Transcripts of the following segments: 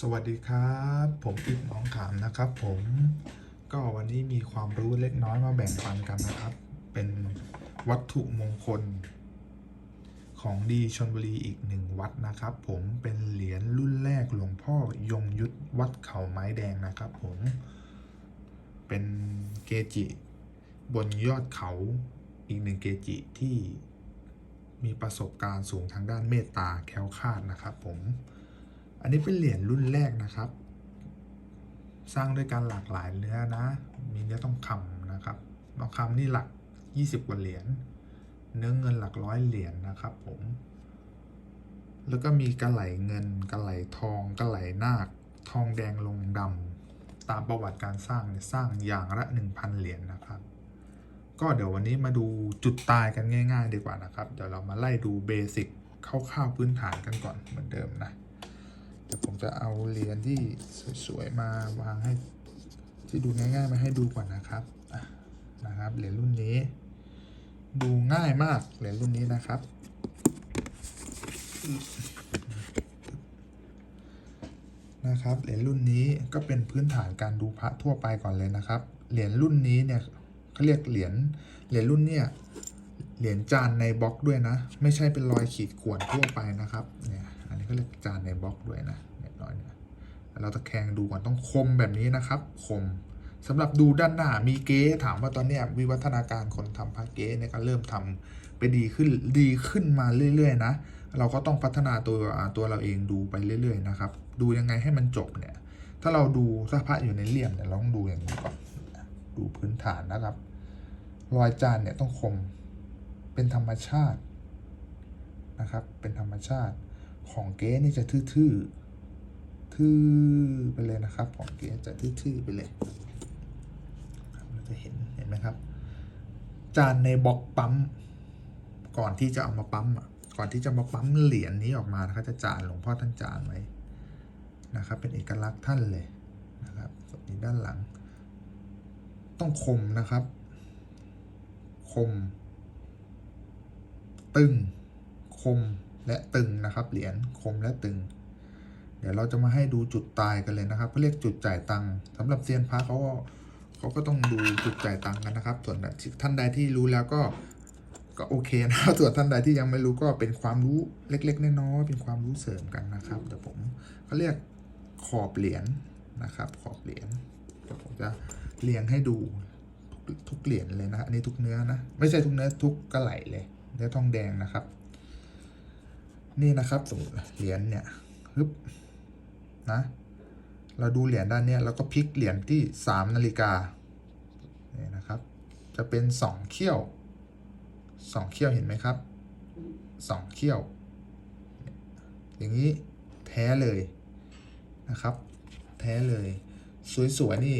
สวัสดีครับ ผมอิบน้องขามนะครับ ผมก็วันนี้มีความรู้เล็กน้อยมาแบ่งปันกันนะครับ เป็นวัตถุมงคล ของดีชนบุรีอีกหนึ่งวัดนะครับ ผมเป็นเหรียญรุ่นแรกหลวงพ่อยงยุทธวัดเขาไม้แดงนะครับ ผมเป็นเกจิ บนยอดเขาอีกหนึ่งเกจิที่มีประสบการณ์สูงทางด้านเมตตาแคล้วคลาดนะครับ ผม อันนี้เป็นเหรียญรุ่นแรกนะครับ สร้างด้วยการหลากหลายเนื้อนะ มีเนื้อทองคำนะครับทองคำนี่หลัก 20 กว่าเหรียญ เนื้อเงินหลักร้อยเหรียญนะครับผม แล้วก็มีกระไหลเงิน กระไหลทอง กระไหลนาค ทองแดงลงดำ ตามประวัติการสร้างเนี่ยสร้างอย่างละ 1,000 เหรียญนะครับ ก็เดี๋ยววันนี้มาดูจุดตายกันง่าย ๆ ดีกว่านะครับ เดี๋ยวเรามาไล่ดูเบสิกคร่าวๆพื้นฐานกันก่อนเหมือนเดิมนะ ดี๋ยวผมจะเอาเหรียญที่สวยๆมาวางให้ ที่ดูง่ายๆมาให้ดูก่อนนะครับนะครับเหรียญรุ่นนี้ ดูง่ายมากเหรียญรุ่นนี้นะครับนะครับเหรียญรุ่นนี้ก็เป็นพื้นฐานการดูพระทั่วไปก่อนเลยนะครับ เหรียญรุ่นนี้เนี่ยเขาเรียกเหรียญเหรียญรุ่นเนี่ยเหรียญจานในบล็อกด้วยนะ ไม่ใช่เป็นรอยขีดข่วนทั่วไปนะครับเนี่ย นี้ก็เรียกจานในบล็อกด้วยนะเนี่ยรอยเนี่ยเราตะแคงดูก่อนต้องคมแบบนี้นะครับ คมสำหรับดูด้านหน้ามีเก๊ถามว่าตอนนี้วิวัฒนาการคนทำพระเก๊เนี่ยก็เริ่มทำไปดีขึ้นดีขึ้นมาเรื่อยๆนะ เราก็ต้องพัฒนาตัวตัวเราเองดูไปเรื่อยๆนะครับ ดูยังไงให้มันจบเนี่ย ถ้าเราดูถ้าพระอยู่ในเหลี่ยมเนี่ยเราต้องดูอย่างนี้ก่อนดูพื้นฐานนะครับ รอยจานเนี่ยต้องคมเป็นธรรมชาตินะครับ เป็นธรรมชาติ ของเก๊นี่จะทื่อๆทื่อไปเลยนะครับ ของเก๊จะทื่อๆไปเลยเราจะเห็นเห็นไหมครับ จานในบล็อกปั๊มก่อนที่จะเอามาปั๊มอะก่อนที่จะมาปั๊มเหรียญนี้ออกมานะครับจะจานหลวงพ่อท่านจานไว้นะครับ เป็นเอกลักษณ์ท่านเลยนะครับส่วนนี้ด้านหลัง ต้องคมนะครับ คม ตึง คม และตึงนะครับเหรียญคมและตึง เดี๋ยวเราจะมาให้ดูจุดตายกันเลยนะครับเขาเรียกจุดจ่ายตังค์สำหรับเซียนพระเขาก็เขาก็ต้องดูจุดจ่ายตังค์กันนะครับ ส่วนท่านใดที่รู้แล้วก็ก็โอเคนะครับส่วนท่านใดที่ยังไม่รู้ก็เป็นความรู้เล็กๆน้อยๆเป็นความรู้เสริมกันนะครับเดี๋ยวผมเขาเรียกขอบเหรียญนะครับ ขอบเหรียญเดี๋ยวผมจะเรียงให้ดูทุกทุกเหรียญเลยนะอันนี้ทุกเนื้อนะ ไม่ใช่ทุกเนื้อทุกกระไหลเลย เนื้อทองแดงนะครับ นี่นะครับสมมติเหรียญเนี่ยฮึบนะเราดูเหรียญด้านนี้แล้วก็พลิกเหรียญที่สามนาฬิกาเนี่ยนะครับ จะเป็นสองเขี้ยวสองเขี้ยวเห็นไหมครับสองเขี้ยว อย่างนี้แท้เลยนะครับ แท้เลย สวยๆนี่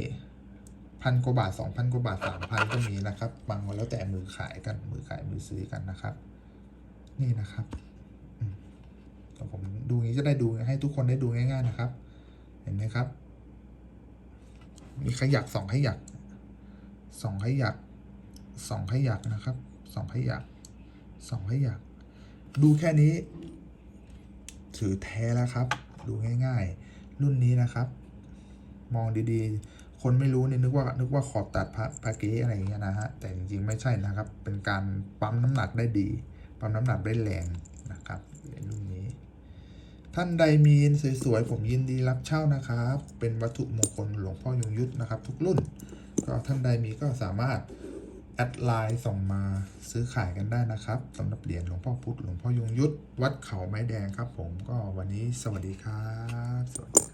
พันกว่าบาทสองพันกว่าบาทสามพันก็มีนะครับ บางวันแล้วแต่มือขายกันมือขายมือซื้อกันนะครับ นี่นะครับ ดูอย่างนี้จะได้ดูให้ทุกคนได้ดูง่ายๆนะครับ เห็นไหมครับ มีขยักสองขยักสองขยักสองขยักนะครับสองขยักสองขยัก ดูแค่นี้ ถือแท้แล้วครับ ดูง่ายๆ รุ่นนี้นะครับ มองดีๆ คนไม่รู้เนี่ยนึกว่านึกว่าขอบตัดพระพระเก๊อะไรอย่างเงี้ยนะฮะแต่จริงๆไม่ใช่นะครับ เป็นการปั๊มน้ำหนักได้ดี ปั๊มน้ำหนักได้แรงนะครับรุ่น ท่านใดมีสวยๆผมยินดีรับเช่านะครับ เป็นวัตถุมงคลหลวงพ่อยงยุทธนะครับ ทุกรุ่น ก็ท่านใดมีก็สามารถแอดไลน์ส่งมาซื้อขายกันได้นะครับสำหรับเหรียญหลวงพ่อพุธหลวงพ่อยงยุทธวัดเขาไม้แดงครับผมก็วันนี้สวัสดีครับสวัสดีครับ